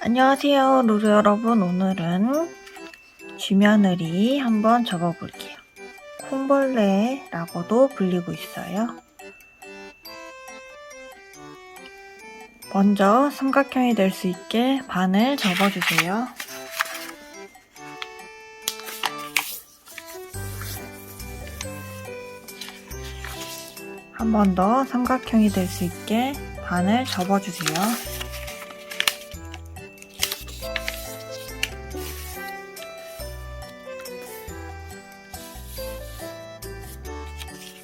안녕하세요, 루루 여러분. 오늘은 쥐며느리 한번 접어볼게요. 콩벌레라고도 불리고 있어요. 먼저 삼각형이 될 수 있게 반을 접어주세요. 한 번 더 삼각형이 될 수 있게 반을 접어주세요.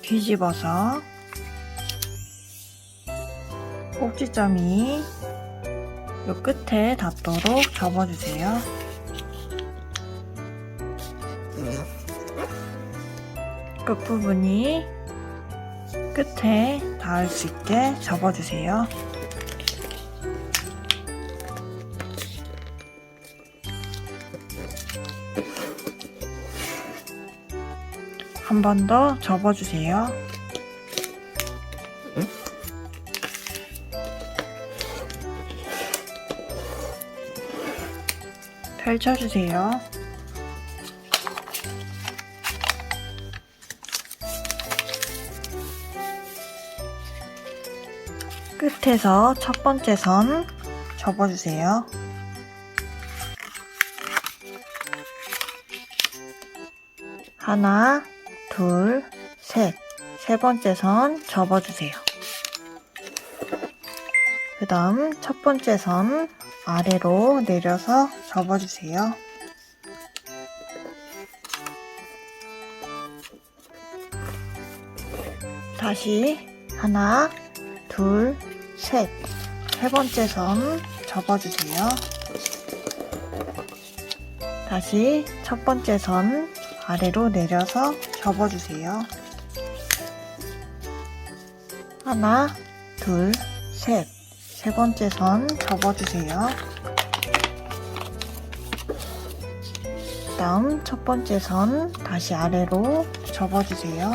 뒤집어서 꼭지점이 요 끝에 닿도록 접어주세요. 끝부분이 끝에 닿을 수 있게 접어주세요. 한 번 더 접어주세요. 펼쳐주세요. 끝에서 첫 번째 선 접어주세요. 하나, 둘, 셋. 세 번째 선 접어주세요. 그 다음 첫 번째 선 아래로 내려서 접어주세요. 다시 하나, 둘, 셋. 세 번째 선 접어주세요. 다시 첫 번째 선 아래로 내려서 접어주세요. 하나, 둘, 셋. 세 번째 선 접어주세요. 다음 첫 번째 선 다시 아래로 접어주세요.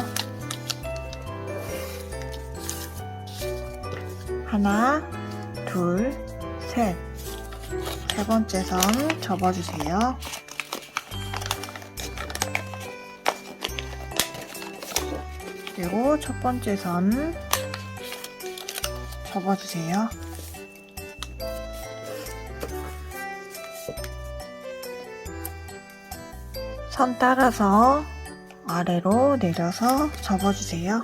하나, 둘, 셋. 세 번째 선 접어주세요. 그리고 첫 번째 선 접어주세요. 선 따라서 아래로 내려서 접어주세요.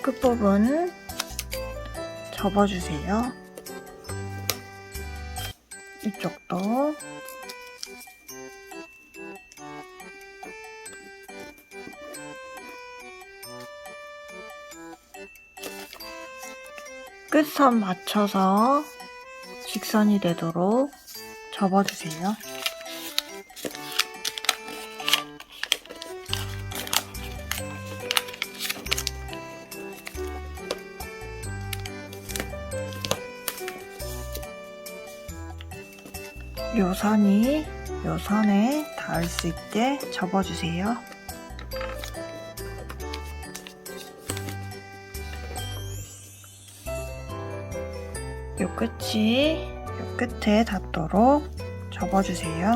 끝부분 접어주세요. 이쪽도 끝선 맞춰서 직선이 되도록 접어주세요. 요 선이 요 선에 닿을 수 있게 접어주세요. 요 끝이 요 끝에 닿도록 접어주세요.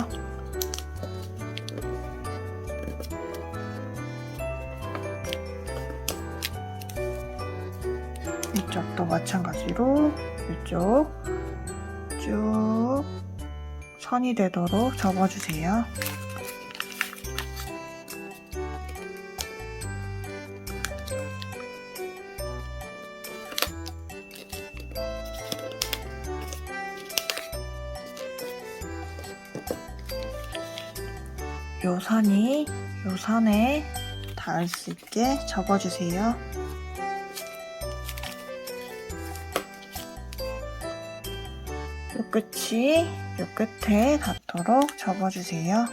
이쪽도 마찬가지로 이쪽 쭉 선이 되도록 접어주세요. 요 선이 요 선에 닿을 수 있게 접어주세요. 요 끝이 요 끝에 닿도록 접어주세요.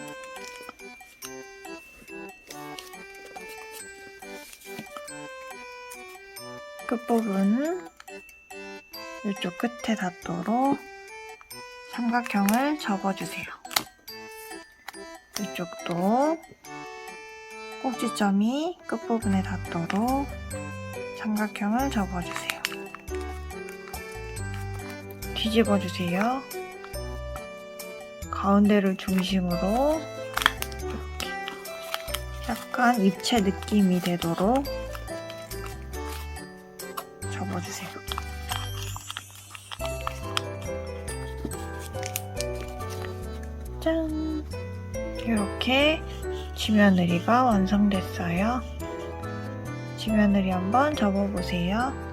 끝부분 이쪽 끝에 닿도록 삼각형을 접어주세요. 이쪽도 꼭지점이 끝부분에 닿도록 삼각형을 접어주세요. 뒤집어 주세요. 가운데를 중심으로 이렇게 약간 입체 느낌이 되도록 접어주세요. 짠! 이렇게 지면의리가 완성됐어요. 지면의리 한번 접어보세요.